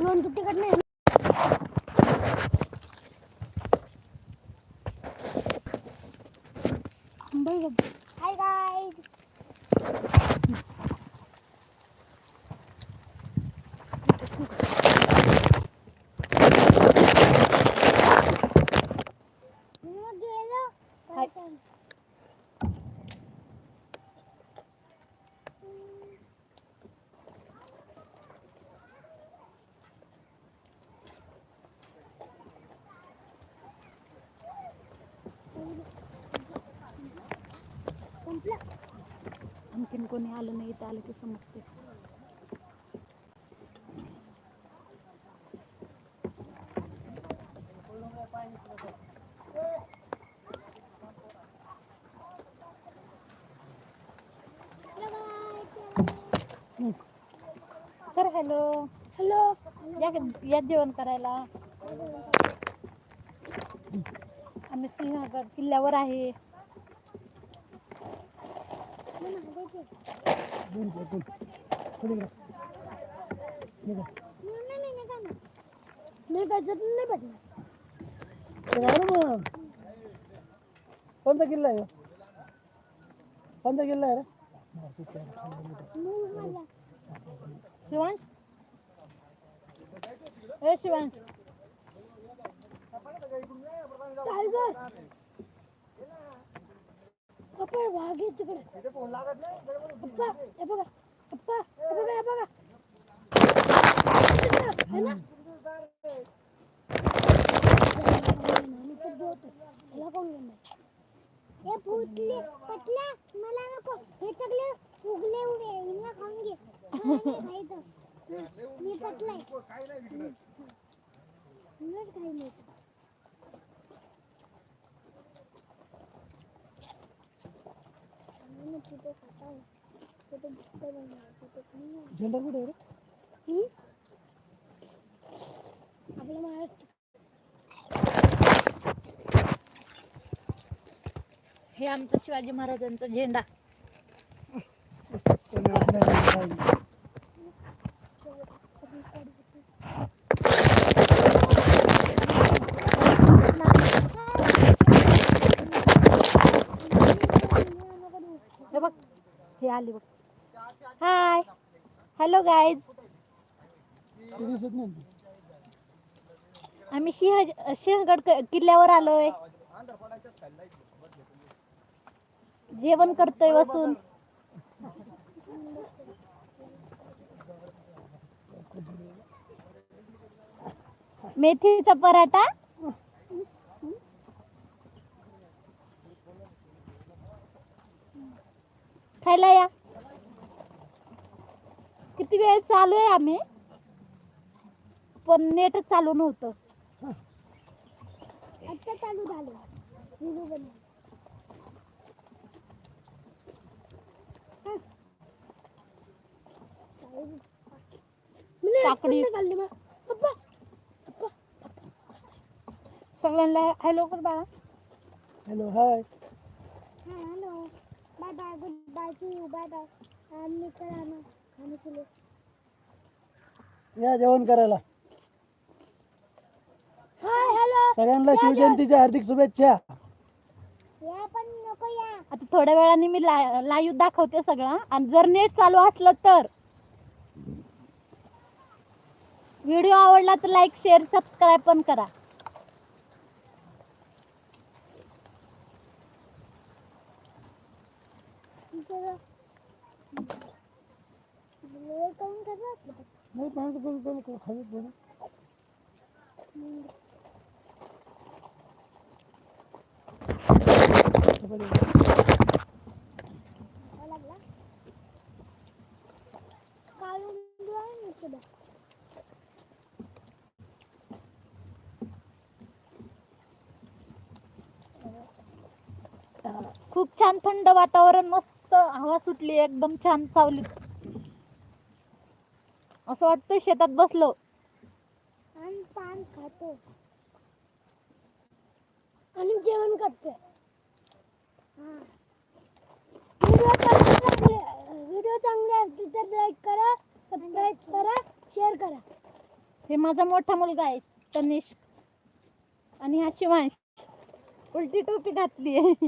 लोणचं तिखट नाही हाय गाईज कोणी आलं नाही इथं आलं की समजते तर हॅलो. हॅलो. या या जेवण करायला. आम्ही सिंहगड किल्ल्यावर आहे मी गजर नाही बदला कोणता किल्ला आहे? कोणता किल्ला आहे रे शिवांश. ए शिवांश. टायगर पप्पा वागे तिकडे फ़ोन लागत नाही पप्पा हे बघा पप्पा हे बघा हे बघा है ना? मला कोण घेणार हे पुतले पटला मला नको हे तगले उगले उडे हिंगा खाऊन घे मी पटलाय मीच खाई नाही। झेंडा कुठे रे? आपल्या महाराष्ट्र हे आमचं शिवाजी महाराजांचा झेंडा कोणी आपल्या नाही. हे बघ. हे आली बघ. हाय हॅलो गाईज आम्ही सिंह सिंहगड किल्ल्यावर आलोय. जेवण करतोय बसून. मेथीचा पराठा. खायला या. किती वेळ चालू आहे आम्ही? पण नेटच चालू नव्हतं. आता चालू झालं. व्हिडिओ बनव काकडी. सगळ्यांना हॅलो कर बाळा. Hello hi. Bye bye good bye to you bye bye आम्ही तर आणू खाणे तुले या जेवण करायला. हाय हॅलो सगळ्यांना शिवजयंतीच्या हार्दिक शुभेच्छा. या पण नको या. आता थोड्या वेळाने मी लाईव्ह दाखवते सगळं. आणि जर नेट चालू असलं तर. व्हिडिओ आवडला तर लाईक शेअर सबस्क्राईब पण करा तुमचं वेळ करून करणार आपलं नाही पाहतो करू त्याला करू खाली पडू खूप छान थंड वातावरण मस्त हवा सुटली एकदम छान सावली असं वाटतं शेतात बसलो. आणि पान खातो. आणि जेवण करते. व्हिडिओ चांगले व्हिडिओ चांगले असतील तर लाईक करा सबस्क्राईब करा शेअर करा. हे माझा मोठा मुलगा आहे तनिष आणि हा शिवांश. उलटी टोपी घातली आहे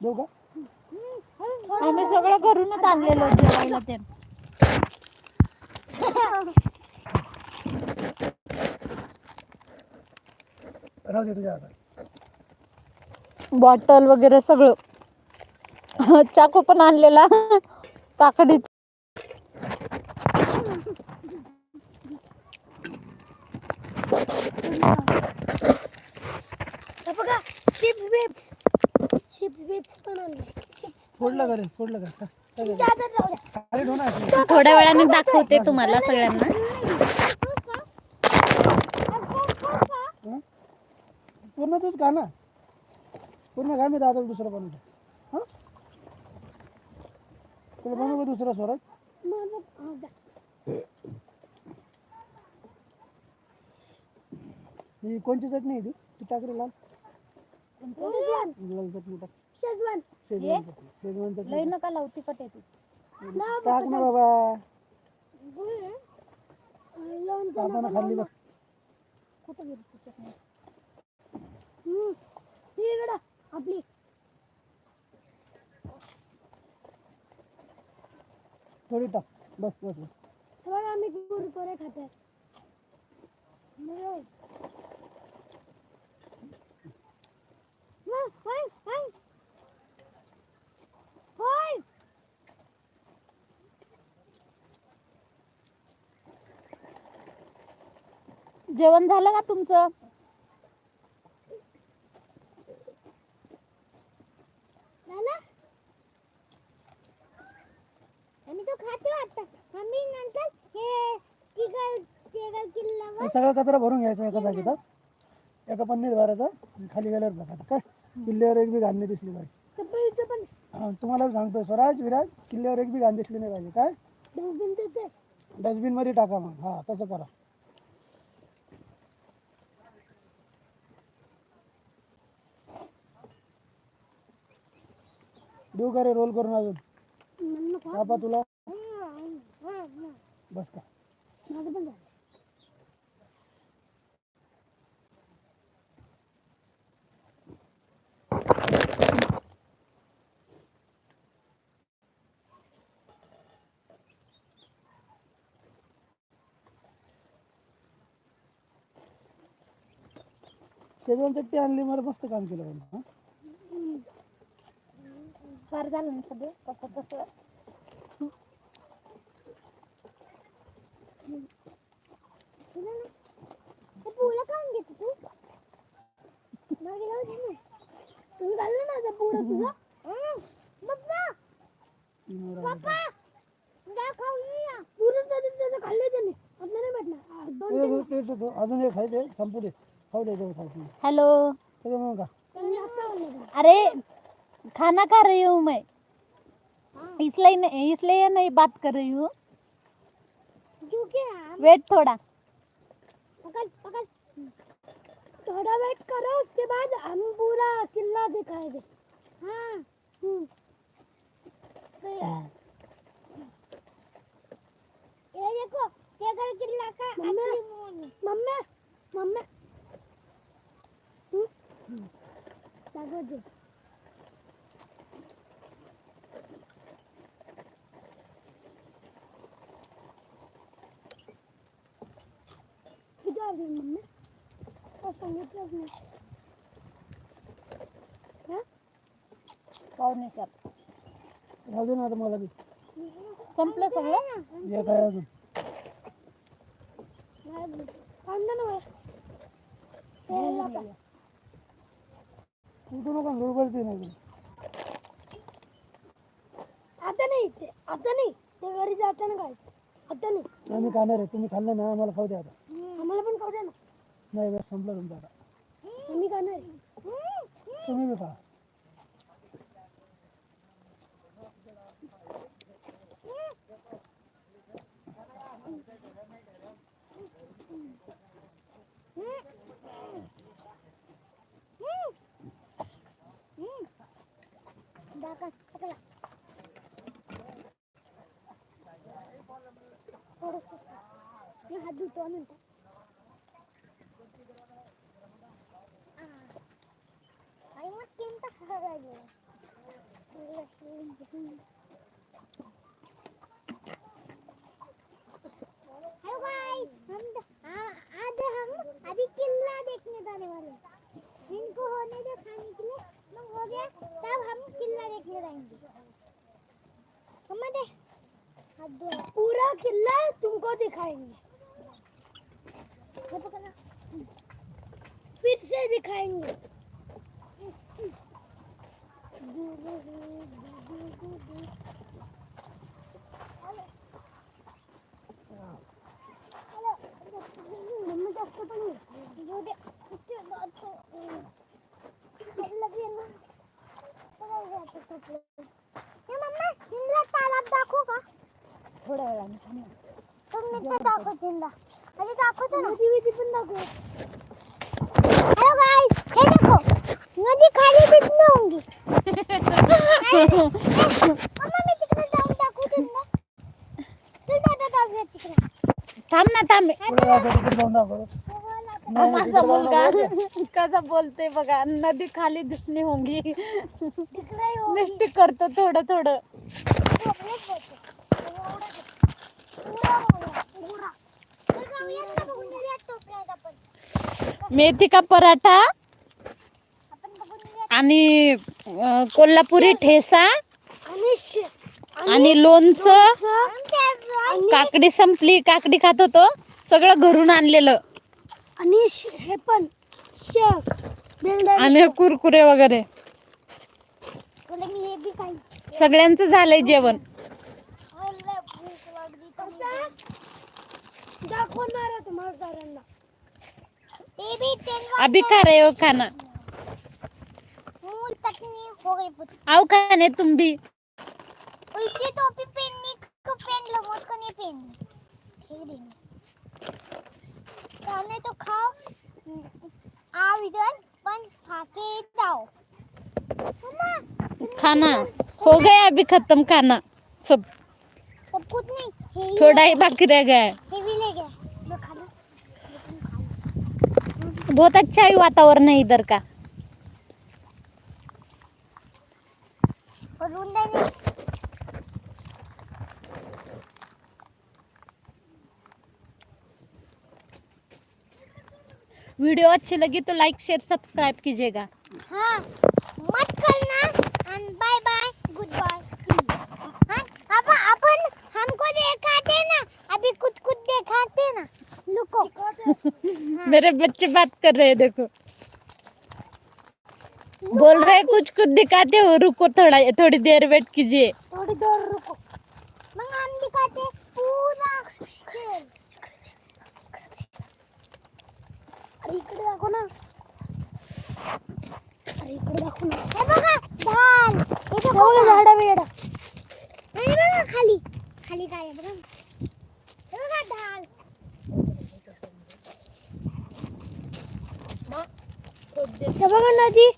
देऊ का आम्ही सगळं घरूनच आणलेलो जेवायला ते. राहू दे तुझ्या हातात. बॉटल वगैरे सगळं. चाकू पण आणलेला. काकडी हे बघा चिप्स बिप्स. चिप्स बिप्स पण आणले. फोडलं का फोडलं का? का- ना. थोड्या वेळाने दाखवते तुम्हाला सगळ्यांना. हं? पूर्ण तूच खा ना. पूर्ण खा मी दादा दुसरं बनवतो. हां? तुला बनवू का दुसरा स्वराज? हा कोणची चटणी आहे ती? ती टाक रे लाल. शेजवान लाल चटणी टाक शेजवान. शेजवान चटणी शेजवान लई चटणी नका लावू तिखट येते टाक. टाक ना बाबा. दादानं खाल्ली बघ. कुठं गेली हम्म. ही इकडं आपली. थोडी टाक. बस बस बस. बघा आम्ही कुरकुरे खाते. जेवण झालं का तुमचं? सगळा कचरा भरून घ्यायचा एका जागेत एका पन्नीत भरायचा खाली गेल्यावर बघायचं काय? किल्ल्यावर एक बी घाण दिसली पाहिजे पण. हा, तुम्हाला सांगतो स्वराज विराज किल्ल्यावर एक बी घाण दिसली नाही पाहिजे. काय? डस्टबिनमध्ये टाका मग. हा तसं करा. देऊ का रे रोल करून अजून? म्हणून खा. तुला. हा, हा, हा. बस का. माझं पण झालं. ते दोन चट्टी आणली मला मस्त काम केलं पण हा? फार झालं ना सगळं? कसं कसं तुला ना ते पुलं खाऊन घेते तू मागे लावू ना तुम्ही ना ते पुलं तुझं हं. पप्पा। पप्पा। जा खाऊन येऊया पुरण त्याचं त्याचं खाल्ले त्याने आपल्याला नाही भेटणार आ, दोन ए, ए, ए, ए, ए, अजून एक खायचे संपू दे खाऊ दे तेवढं खायचं हॅलो। सगळं म्हणून का तीन जास्त खाल्ले अरे खाना खा रही हूँ मैं। हाँ, इसलिए नहीं इसलिए नहीं बात कर रही हूँ। क्योंकि हम वेट थोड़ा। पकड़ पकड़। थोड़ा वेट करो उसके बाद हम पूरा किला दिखाएँगे। हाँ। हम्म। ये देखो ये घर किला का है। मम्मी। मम्मी। हम्म? दागो दे किती वाजले मम्मी। काय सांगितलंच नाही हा? पाहुणे चार आता मला बी संपलं सगळं हे काय अजून मला. नका. नाही आता नाही ते आता नाही ते घरी जाताना काय आता नाही आम्ही खाणार आहे तुम्ही खाल्लं ना आम्हाला खाऊ द्या आता आम्हाला पण खाऊ द्या ना नाही बस संपलं तुमचं आता आम्ही खाणार आहे. तुम्ही बी खा दाखव, पकडा. थोडंसं. मी हात धुतो नंतर हेलो गाइस हम आज हम अभी किला देखने जाने वाले इनको होने दो खाने के लिए। हो गया। तब हम किला देखने जाएँगे। पूरा किला तुमको दिखाएँगे। फिर से दिखाएँगे। थोड्या वेळाने थांब ना. तुम्ही तर दाखव हिंदला अरे दाखवतो ना नदी विधी पण दाखव हेलो गाइस हे देखो नदी खाली तिथनं होऊन मी तिकडे जाऊन दाखवू कितना चल दादा है कितना थाम ना थांब हा, माझा मुलगा कसं बोलतोय बघा नदी खाली दिसणी होंगी। तिकडे येऊ. करतो थोडं थोडं। मेथी का पराठा। आणि अं, कोल्हापुरी ठेसा आणि लोणचं. आणि काकडी संपली काकडी खात होतो. सगळं घरून आणलेलं. आणि श- हे पण शेक बिल्डर आणि कुरकुरे वगैरे. तुला मी हे बी काही सगळ्यांचं झालंय जेवण. दाखवणार आहे तुम्हाला सरांना ते भी तेल अभी खा रहे हो खाना. मूल चटनी हो गई पुत आओ खाने तुम भी उल्टी टोपी पहननी को पहन लो मुझको नहीं पहननी ठीक देनी खाने तो खाओ आओ इधर पण खाके जाओ मम्मा खाना हो गया अभी खत्म खाना सब सब कुछ नहीं थोड़ा ही बाकी रह गया है हे भी ले गया बहुत अच्छा है वातावरण है इधर का रूंदा नहीं वीडियो अच्छी लगी तो लाइक शेयर सब्सक्राइब कीजिएगा। हाँ मत करना। And bye bye good bye हाँ अब अपन हमको दिखाते ना। अभी कुछ कुछ दिखाते ना। लुको मेरे बच्चे बात कर रहे हैं देखो। बोल रहे हैं कुछ कुछ दिखाते हो रुको थोड़ा थोड़ी देर वेट कीजिए। थोड़ी देर रुको। मग हम दिखाते पूरा खेळ अरे इकडे दाखव ना। अरे इकडे दाखव ना। हे बघा ढाल बघा। झाडा वेडा आणि बघा खाली. खाली काय आहे बघा. हे बघा ढाल हे बघा नदी